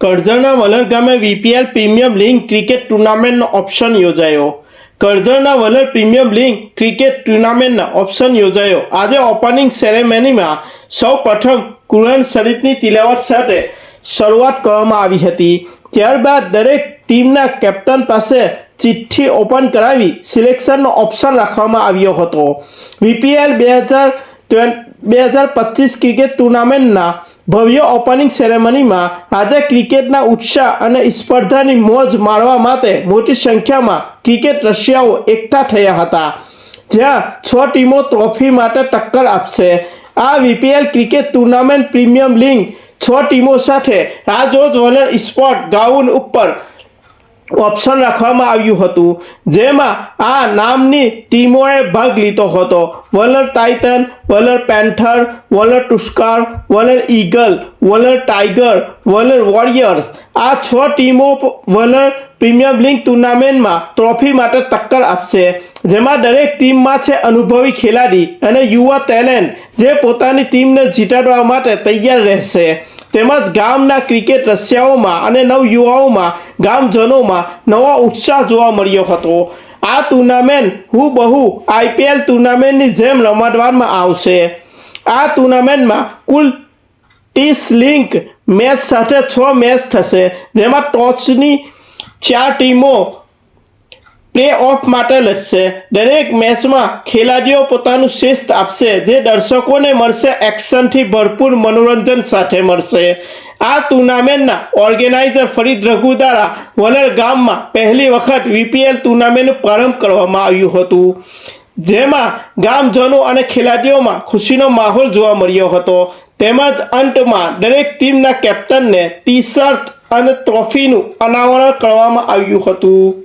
કરજણના વલર ગામે VPL premium league cricket ટુર્નામેન્ટનો option યોજાયો. કરજણના વલર પ્રીમિયમ લીગ ક્રિકેટ ટુર્નામેન્ટના ઓપ્શન યોજાયો. આજે ઓપનિંગ સેરેમનીમાં સૌ પ્રથમ કુરાન શરીફની તિલાવત સાથે શરૂઆત કરવામાં આવી હતી. ત્યારબાદ દરેક ટીમના કેપ્ટન પાસે ચિઠ્ઠી ઓપન કરાવી સિલેક્શનનો ઓપ્શન રાખવામાં આવ્યો હતો. વીપીએલ બે હજાર બે હજાર પચીસ ક્રિકેટ ટુર્નામેન્ટના ભવ્ય ઓપનિંગ સેરેમનીમાં આજે ક્રિકેટના ઉત્સાહ અને સ્પર્ધાની મોજ માણવા માટે મોટી સંખ્યામાં ક્રિકેટ રશિયાઓ એકઠા થયા હતા. જ્યાં છ ટીમો ટ્રોફી માટે ટક્કર આપશે. આ VPL cricket tournament premium league છ ટીમો સાથે રાજોજ વલણ સ્પોર્ટ ગ્રાઉન્ડ ઉપર ઓપ્શન રાખવામાં આવ્યું હતું, જેમાં આ નામની ટીમોએ ભાગ લીધો હતો. Valar Titan Valar Panther Valar Tusker Valar Eagle Valar Tiger Valar warriors આ છ ટીમો વલર પ્રીમિયર લીગ ટુર્નામેન્ટમાં ટ્રોફી માટે ટક્કર આપશે, જેમાં દરેક ટીમમાં છે અનુભવી ખેલાડી અને યુવા ટેલેન્ટ જે પોતાની ટીમને જીતાડવા માટે તૈયાર રહેશે. તેમજ ગામના ક્રિકેટ રશિયાઓમાં અને નવયુવાઓમાં ગામજનોમાં નવો ઉત્સાહ જોવા મળ્યો હતો. આ ટુર્નામેન્ટ હુબહુ આઈપીએલ ટુર્નામેન્ટની જેમ રમાડવામાં આવશે. આ ટુર્નામેન્ટમાં કુલ ત્રીસ લિંક મેચ સાથે છ મેચ થશે, જેમાં ટોચની ચાર ટીમો પ્લે ઓફ માટે લડશે દરેક મેચમાં ખેલાડીઓ પોતાનું શ્રેષ્ઠ આપશે, જે દર્શકોને મળશે, એક્શનથી ભરપૂર મનોરંજન સાથે મળશે. આ ટુર્નામેન્ટના ઓર્ગેનાઇઝર ફરીદ દ્વારા વલર ગામમાં પહેલી વખત વીપીએલ ટુર્નામેન્ટનું પ્રારંભ કરવામાં આવ્યું હતું, જેમાં ગામજનો અને ખેલાડીઓમાં ખુશીનો માહોલ જોવા મળ્યો હતો. તેમજ અંતમાં દરેક ટીમના કેપ્ટનને ટી શર્ટ અને ટ્રોફીનું અનાવરણ કરવામાં આવ્યું હતું.